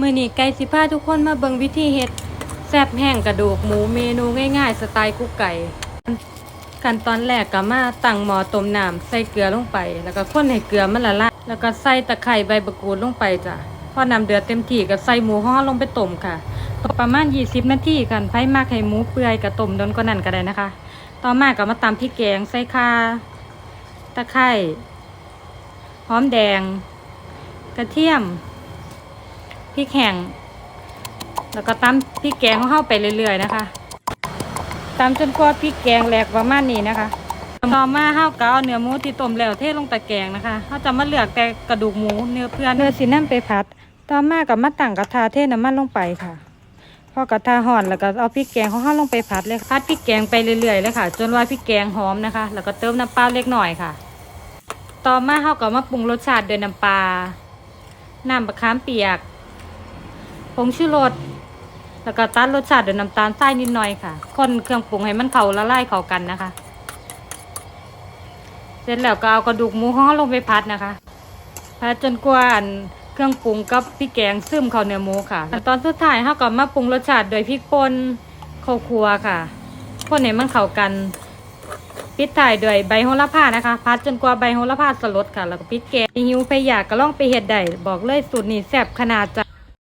มื้อนี้ไก่สิพาทุกคนมาเบิ่งวิธีเฮ็ดแซ่บแห้งกระดูกหมูเมนูง่ายๆ สไตล์กุ๊กไก่ ขั้นตอนแรกก็มาตั้งหม้อต้มน้ำใส่เกลือลงไป แล้วก็คนให้เกลือมันละลายแล้วก็ใส่ตะไคร้ใบมะกรูดลงไปจ้ะพอน้ำเดือดเต็มที่ก็ใส่หมูฮ้อลงไปต้มค่ะประมาณ 20 นาทีกันไผมักให้หมูเปื่อยก็ต้มโดนกว่านั้นก็ได้นะคะ ต่อมาก็มาตำพริกแกงใส่ข่าตะไคร้หอมแดง กระเทียม พริกแห้งแล้วก็ตำพริกแกงของเฮาไปเรื่อยๆนะคะตามจนกว่าพริกแกงแหลกประมาณนี้นะคะต่อมาเฮาก็เอาเนื้อหมูที่ต้มแล้วเทลงตะแกรงนะคะเฮาจะมาเลือกแต่กระดูกหมูเนื้อเพื่อนเนื้อสินำไปผัด ต่อมาก็มาตั้งกระทะเทน้ำมันลงไปค่ะพอกระทะห่อนแล้วก็เอาพริกแกงของเฮาลงไปผัดเลยผัดพริกแกงไปเรื่อยๆเลยค่ะ จนว่าพริกแกงหอมนะคะ แล้วก็เติมน้ำปลาเล็กหน่อยค่ะ ต่อมาเฮาก็มาปรุงรสชาติด้วยน้ำปลาน้ำมะขามเปียก ผงชูรสแล้วก็ตัดรสชาติด้วยน้ำตาลทรายนิดหน่อยค่ะ คนเครื่องปรุงให้มันเข้าละลายเข้ากันนะคะ เสร็จแล้วก็เอากระดูกหมูของเราลงไปพัดนะคะพัดจนกว่านเครื่องปรุงกับพริกแกงซึมเข้าเนื้อหมูค่ะ ตอนสุดท้ายเราก็มาปรุงรสชาติโดยพริกป่นข้าวคั่วค่ะคนให้มันเข้ากันปิดท้ายด้วยใบโหระพานะคะ พัดจนกว่าใบโหระพาสลดค่ะ แล้วก็ปิดแกงหิวไปอยากก็ล่องไปเฮ็ดได้บอกเลยสูตรนี้แซ่บขนาดจะ